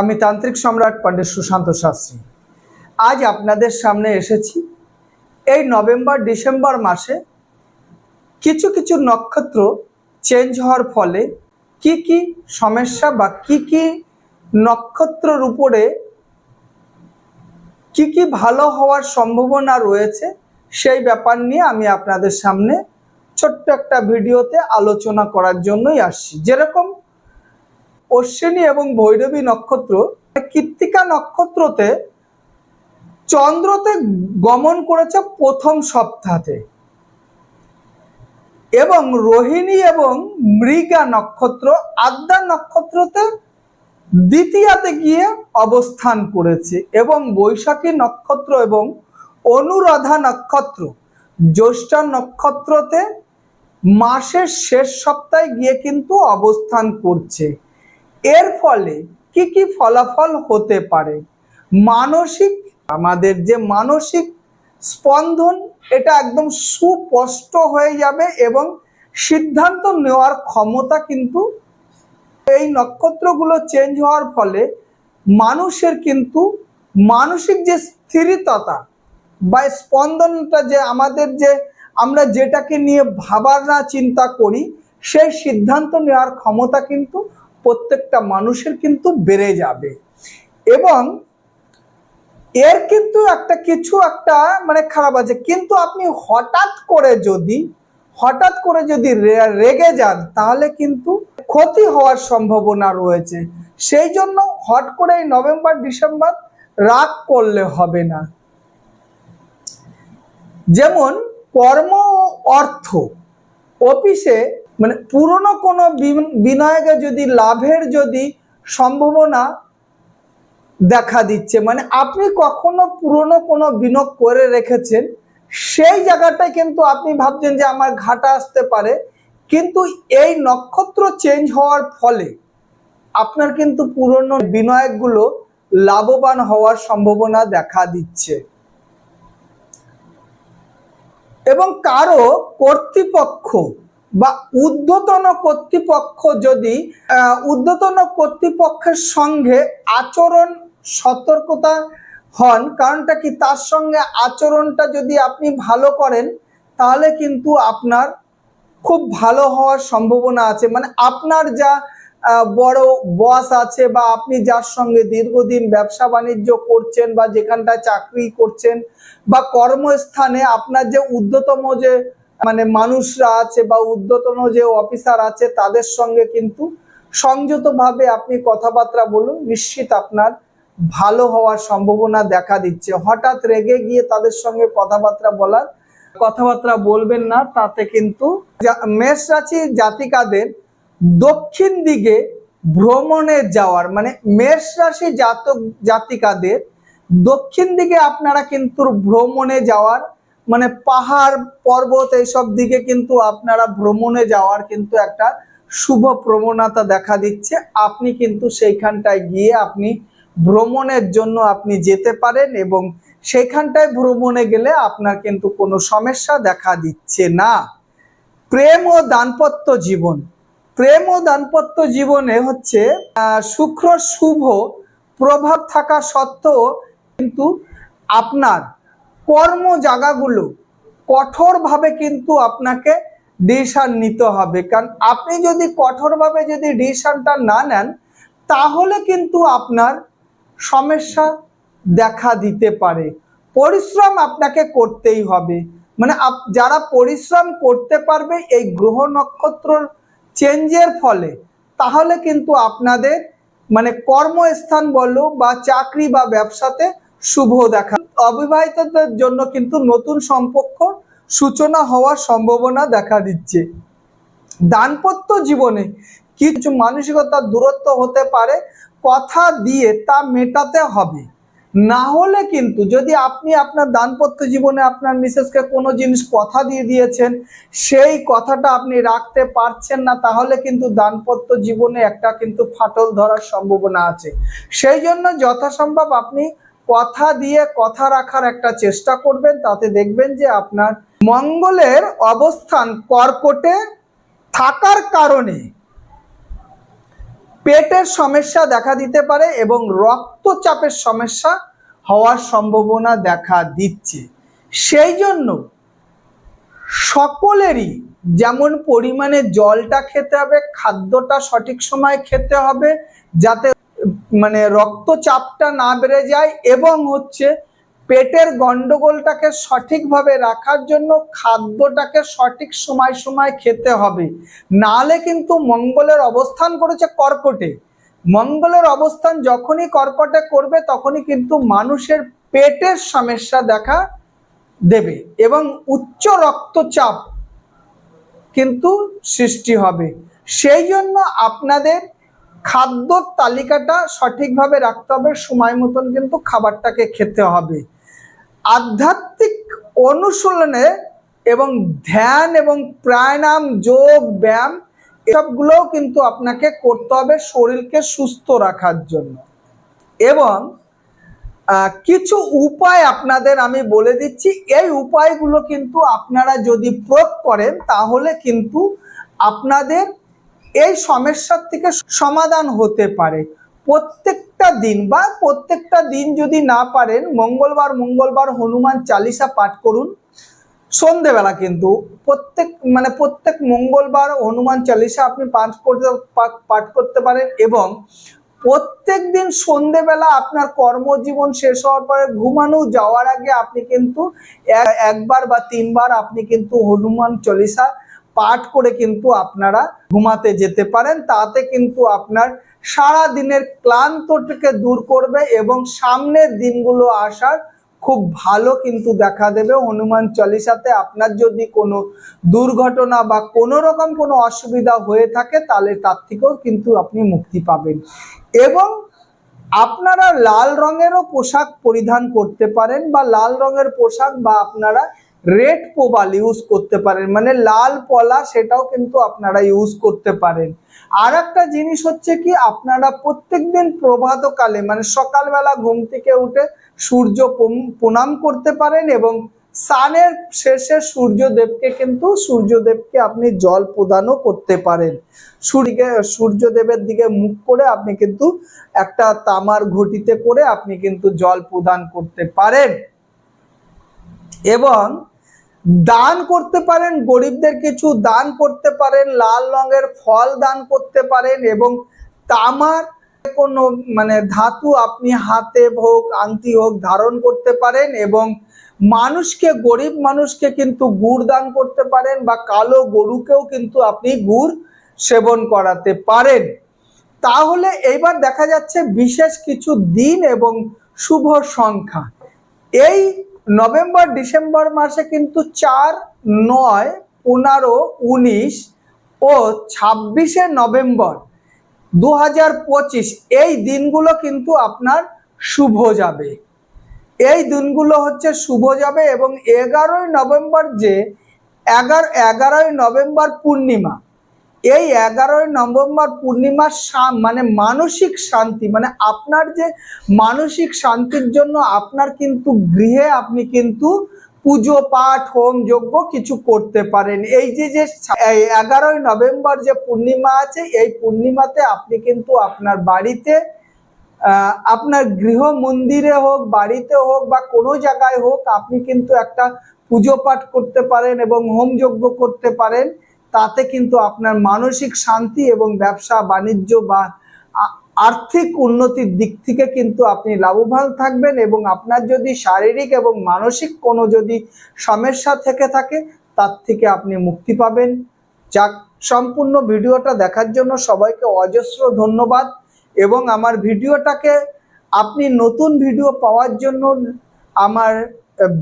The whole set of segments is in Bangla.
আমি তান্ত্রিক সম্রাট পণ্ডিত সুশান্ত শাস্ত্রী। আজ আপনাদের সামনে এসেছি। এই নভেম্বর, ডিসেম্বর মাসে কিছু কিছু নক্ষত্র চেঞ্জ হওয়ার ফলে কি কি সমস্যা বা কি কি নক্ষত্রর উপরে কি কি ভালো হওয়ার সম্ভাবনা রয়েছে সেই ব্যাপার নিয়ে আমি আপনাদের সামনে ছোট্ট একটা ভিডিওতে আলোচনা করার জন্যই আসছি। যেরকম অশ্বিনী এবং ভৈরবী নক্ষত্র কৃত্তিকা নক্ষত্রতে চন্দ্রতে গমন করেছে প্রথম সপ্তাহে এবং রোহিণী এবং মৃগা নক্ষত্র, আদ্যা নক্ষত্রতে দ্বিতীয়াতে গিয়ে অবস্থান করেছে। এবং বৈশাখী নক্ষত্র এবং অনুরাধা নক্ষত্র, জ্যৈষ্ঠা নক্ষত্রতে মাসের শেষ সপ্তাহে গিয়ে কিন্তু অবস্থান করছে। এর ফলে কি কি ফলাফল হতে পারে? মানসিক, আমাদের যে মানসিক স্পন্দন, এটা একদম সুস্পষ্ট হয়ে যাবে এবং সিদ্ধান্ত নেওয়ার ক্ষমতা কিন্তু এই নক্ষত্রগুলো চেঞ্জ হওয়ার ফলে মানুষের কিন্তু মানসিক যে স্থিরতা বা স্পন্দনটা যে আমাদের যে আমরা যেটাকে নিয়ে ভাবার না, চিন্তা করি, সেই সিদ্ধান্ত নেওয়ার ক্ষমতা কিন্তু প্রত্যেকটা মানুষের কিন্তু বেড়ে যাবে। এবং এর কিন্তু একটা কিছু একটা মানে খারাপ আছে। কিন্তু আপনি হঠাৎ করে যদি, হঠাৎ করে যদি রেগে যান, তাহলে কিন্তু ক্ষতি হওয়ার সম্ভাবনা রয়েছে। সেই জন্য হট করে এই নভেম্বর, ডিসেম্বর রাগ করলে হবে না। যেমন কর্ম অর্থ, অফিসে মানে পুরনো কোনো বিন- বিনিয়োগে যদি লাভের যদি সম্ভাবনা দেখা দিচ্ছে মানে আপনি কখনো পুরনো কোনো বিনিয়োগ করে রেখেছেন, সেই জায়গাটায় কিন্তু আপনি ভাবছেন যে আমার ঘাটা আসতে পারে, কিন্তু এই নক্ষত্র চেঞ্জ হওয়ার ফলে আপনার কিন্তু পুরনো বিনিয়োগগুলো লাভবান হওয়ার সম্ভাবনা দেখা দিচ্ছে। এবং কারও কর্তৃপক্ষ বা ঊর্ধ্বতন কর্তৃপক্ষ যদি ঊর্ধ্বতন কর্তৃপক্ষের সঙ্গে আচরণ সতর্কতা হন, কারণটা কি? তার সঙ্গে আচরণটা যদি আপনি ভালো করেন, তাহলে কিন্তু আপনার খুব ভালো হওয়ার সম্ভাবনা আছে। মানে আপনার যা বড় বস আছে বা আপনি যার সঙ্গে দীর্ঘদিন ব্যবসা বাণিজ্য করছেন বা যেখানটায় চাকরি করছেন বা কর্মস্থানে আপনার যে ঊর্ধ্বতম যে মানে মানুষরা আছে বা ঊর্ধ্বতন যে অফিসার আছে, তাদের সঙ্গে কিন্তু সংযতভাবে আপনি কথাবার্তা বলুন, নিশ্চিত আপনার ভালো হওয়ার সম্ভাবনা দেখা দিচ্ছে। হঠাৎ রেগে গিয়ে তাদের সঙ্গে কথাবার্তা বলার, কথাবার্তা বলবেন না, তাতে কিন্তু মেষ রাশি জাতিকাদের দক্ষিণ দিকে ভ্রমণে যাওয়ার মানে মেষ রাশি জাতক, জাতিকাদের দক্ষিণ দিকে আপনারা কিন্তু ভ্রমণে যাওয়ার মানে পাহাড়, পর্বত এইসব দিকে কিন্তু আপনারা ভ্রমণে যাওয়ার কিন্তু একটা শুভ প্রবণতা দেখা দিচ্ছে। আপনি কিন্তু সেইখানটায় গিয়ে আপনি ভ্রমণের জন্য আপনি যেতে পারেন এবং সেইখানটায় ভ্রমণে গেলে আপনার কিন্তু কোনো সমস্যা দেখা দিচ্ছে না। প্রেম ও দাম্পত্য জীবন। প্রেম ও দাম্পত্য জীবনে হচ্ছে শুক্র শুভ প্রভাব থাকা সত্ত্বেও কিন্তু আপনার কর্ম জায়গাগুলো কঠোরভাবে কিন্তু আপনাকে ডিসিশন নিতে হবে। কারণ আপনি যদি কঠোরভাবে যদি ডিসিশনটা না নেন, তাহলে কিন্তু আপনার সমস্যা দেখা দিতে পারে। পরিশ্রম আপনাকে করতেই হবে। মানে যারা পরিশ্রম করতে পারবে এই গ্রহ নক্ষত্রর চেঞ্জের ফলে, তাহলে কিন্তু আপনাদের মানে কর্মস্থান বলো বা চাকরি বা ব্যবসাতে শুভ দেখা। অবিবাহিতদের জন্য কিন্তু নতুন সম্পর্ক সূচনা হওয়ার সম্ভাবনা দেখা দিচ্ছে। দাম্পত্য জীবনে কিছু মানসিকতার দূরত্ব হতে পারে, কথা দিয়ে তা মেটাতে হবে। না হলে কিন্তু যদি আপনি আপনার দাম্পত্য জীবনে আপনার মিসেসকে কোনো জিনিস কথা দিয়ে দিয়েছেন, সেই কথাটা আপনি রাখতে পারছেন না, তাহলে কিন্তু দাম্পত্য জীবনে একটা কিন্তু ফাটল ধরার সম্ভাবনা আছে। সেই জন্য যথাসম্ভব আপনি কথা দিয়ে কথা রাখার একটা চেষ্টা করবেন, তাতে দেখবেন যে আপনার মঙ্গলের অবস্থান কর্কটে থাকার কারণে পেটের সমস্যা দেখা দিতে পারে এবং রক্তচাপের সমস্যা হওয়ার সম্ভাবনা দেখা দিচ্ছে। সেই জন্য সকলেরই যেমন পরিমাণে জলটা খেতে হবে, খাদ্যটা সঠিক সময় খেতে হবে, যাতে মানে রক্তচাপটা না বেড়ে যায় এবং হচ্ছে পেটের গন্ডগোলটাকে সঠিকভাবে রাখার জন্য খাদ্যটাকে সঠিক সময় সময় খেতে হবে। নালে কিন্তু মঙ্গলের অবস্থান করেছে কর্কটে। মঙ্গলের অবস্থান যখনই কর্কটে করবে তখনই কিন্তু মানুষের পেটের সমস্যা দেখা দেবে এবং উচ্চ রক্তচাপ কিন্তু সৃষ্টি হবে। সেই জন্য আপনাদের খাদ্যর তালিকাটা সঠিকভাবে রাখতে হবে, সময় মতন কিন্তু খাবারটাকে খেতে হবে। আধ্যাত্মিক অনুশীলনে এবং ধ্যান এবং প্রাণায়াম, যোগ, ব্যায়াম, এসবগুলোও কিন্তু আপনাকে করতে হবে শরীরকে সুস্থ রাখার জন্য। এবং কিছু উপায় আপনাদের আমি বলে দিচ্ছি। এই উপায়গুলো কিন্তু আপনারা যদি প্রয়োগ করেন, তাহলে কিন্তু আপনাদের এই সমস্যার থেকে সমাধান হতে পারে। প্রত্যেকটা দিন বা প্রত্যেকটা দিন যদি না পারেন, মঙ্গলবার মঙ্গলবার হনুমান চালিসা পাঠ করুন। সন্ধেবেলা কিন্তু প্রত্যেক মানে প্রত্যেক মঙ্গলবার হনুমান চালিসা আপনি পাঠ করতে পাঠ করতে পারেন এবং প্রত্যেক দিন সন্ধেবেলা আপনার কর্মজীবন শেষ হওয়ার পরে ঘুমানো যাওয়ার আগে আপনি কিন্তু একবার বা তিনবার আপনি কিন্তু হনুমান চল্লিশা পাঠ করে কিন্তু আপনারা ঘুমাতে যেতে পারেন। তাতে কিন্তু আপনার সারা দিনের ক্লান্তটাকে দূর করবে এবং সামনের দিনগুলো আসার খুব ভালো কিন্তু দেখা দেবে। হনুমান চল্লিশাতে আপনার যদি কোনো দুর্ঘটনা বা কোনো রকম কোনো অসুবিধা হয়ে থাকে, তাহলে তার থেকেও কিন্তু আপনি মুক্তি পাবেন। এবং আপনারা লাল রঙেরও পোশাক পরিধান করতে পারেন বা লাল রঙের পোশাক বা আপনারা রেড পোবাল ইউজ করতে পারেন। মানে লাল পলা সেটাও কিন্তু আপনারা ইউজ করতে পারেন। আর একটা জিনিস হচ্ছে কি, আপনারা প্রত্যেকদিন প্রভাতকালে মানে সকালবেলা ঘুম থেকে উঠে সূর্য প্রণাম করতে পারেন এবং সানের শেষে সূর্যদেবকে কিন্তু, সূর্যদেবকে আপনি জল প্রদানও করতে পারেন। সূর্যকে, সূর্যদেবের দিকে মুখ করে আপনি কিন্তু একটা তামার ঘটিতে করে আপনি কিন্তু জল প্রদান করতে পারেন। এবং দান করতে পারেন, গরিবদের কিছু দান করতে পারেন, লাল রঙের ফল দান করতে পারেন এবং তামার কোনো মানে ধাতু আপনি হাতে হোক আংটি হোক ধারণ করতে পারেন এবং মানুষকে, গরিব মানুষকে কিন্তু গুড় দান করতে পারেন বা কালো গরুকেও কিন্তু আপনি গুড় সেবন করাতে পারেন। তাহলে এইবার দেখা যাচ্ছে বিশেষ কিছু দিন এবং শুভ সংখ্যা। এই নভেম্বর, ডিসেম্বর মাসে কিন্তু চার, নয়, পনেরো, উনিশ ও ছাব্বিশে নভেম্বর দু হাজার পঁচিশ এই দিনগুলো কিন্তু আপনার শুভ যাবে। এই দিনগুলো হচ্ছে শুভ যাবে এবং এগারোই নভেম্বর যে এগারো, এগারোই নভেম্বর পূর্ণিমা। এই এগারোই নভেম্বর পূর্ণিমার মানে মানসিক শান্তি মানে আপনার যে মানসিক শান্তির জন্য আপনার কিন্তু গৃহে আপনি কিন্তু পুজো পাঠ, হোম যজ্ঞ কিছু করতে পারেন। এই যে যে এগারোই নভেম্বর যে পূর্ণিমা আছে, এই পূর্ণিমাতে আপনি কিন্তু আপনার বাড়িতে আপনার গৃহ মন্দিরে হোক, বাড়িতে হোক বা কোনো জায়গায় হোক, আপনি কিন্তু একটা পুজো পাঠ করতে পারেন এবং হোম যজ্ঞ করতে পারেন। তাতে কিন্তু আপনার মানসিক শান্তি এবং ব্যবসা, বাণিজ্য বা আর্থিক উন্নতির দিক থেকে কিন্তু আপনি লাভবান থাকবেন এবং আপনার যদি শারীরিক এবং মানসিক কোনো যদি সমস্যা থেকে থাকে, তার থেকে আপনি মুক্তি পাবেন। যাক, সম্পূর্ণ ভিডিওটা দেখার জন্য সবাইকে অজস্র ধন্যবাদ এবং আমার ভিডিওটাকে আপনি নতুন ভিডিও পাওয়ার জন্য আমার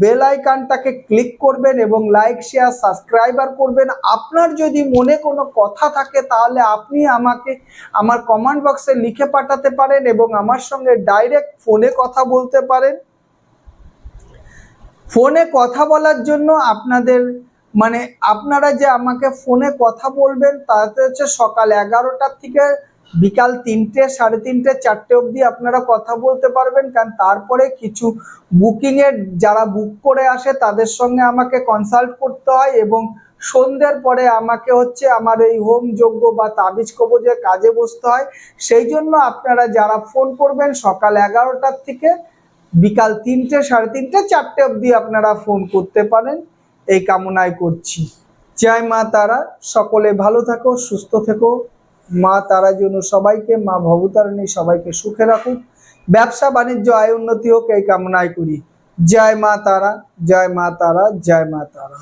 বেল আইকনটাকে ক্লিক করবেন এবং লাইক, শেয়ার, সাবস্ক্রাইবার করবেন। আপনার যদি মনে কোনো কথা থাকে, তাহলে আপনি আমাকে আমার কমেন্ট বক্সে লিখে পাঠাতে পারেন এবং আমার সঙ্গে ডাইরেক্ট ফোনে কথা বলতে পারেন। ফোনে কথা বলার জন্য আপনাদের মানে আপনারা যে আমাকে ফোনে কথা বলবেন, তাতে হচ্ছে সকাল এগারোটার থেকে বিকাল তিনটে, সাড়ে তিনটে, চারটে অবধি আপনারা কথা বলতে পারবেন, কারণ তারপরে কিছু বুকিংয়ের যারা বুক করে আসে, তাদের সঙ্গে আমাকে কনসাল্ট করতে হয় এবং সন্ধ্যের পরে আমাকে হচ্ছে আমার এই হোম যজ্ঞ বা তাবিজ কবজের কাজে বসতে হয়। সেই জন্য আপনারা যারা ফোন করবেন, সকাল এগারোটার থেকে বিকাল তিনটে, সাড়ে তিনটে, চারটে অবধি আপনারা ফোন করতে পারেন। এই কামনায় করছি। জয় মা তারা। সকলে ভালো থাকো, সুস্থ থেকো। মা তারা যেন সবাইকে, মা ভবতারণী সবাইকে সুখে রাখুক। ব্যবসা বাণিজ্য, আয় উন্নতি হোক, এই কামনায় করি। জয় মা তারা, জয় মা তারা, জয় মা তারা।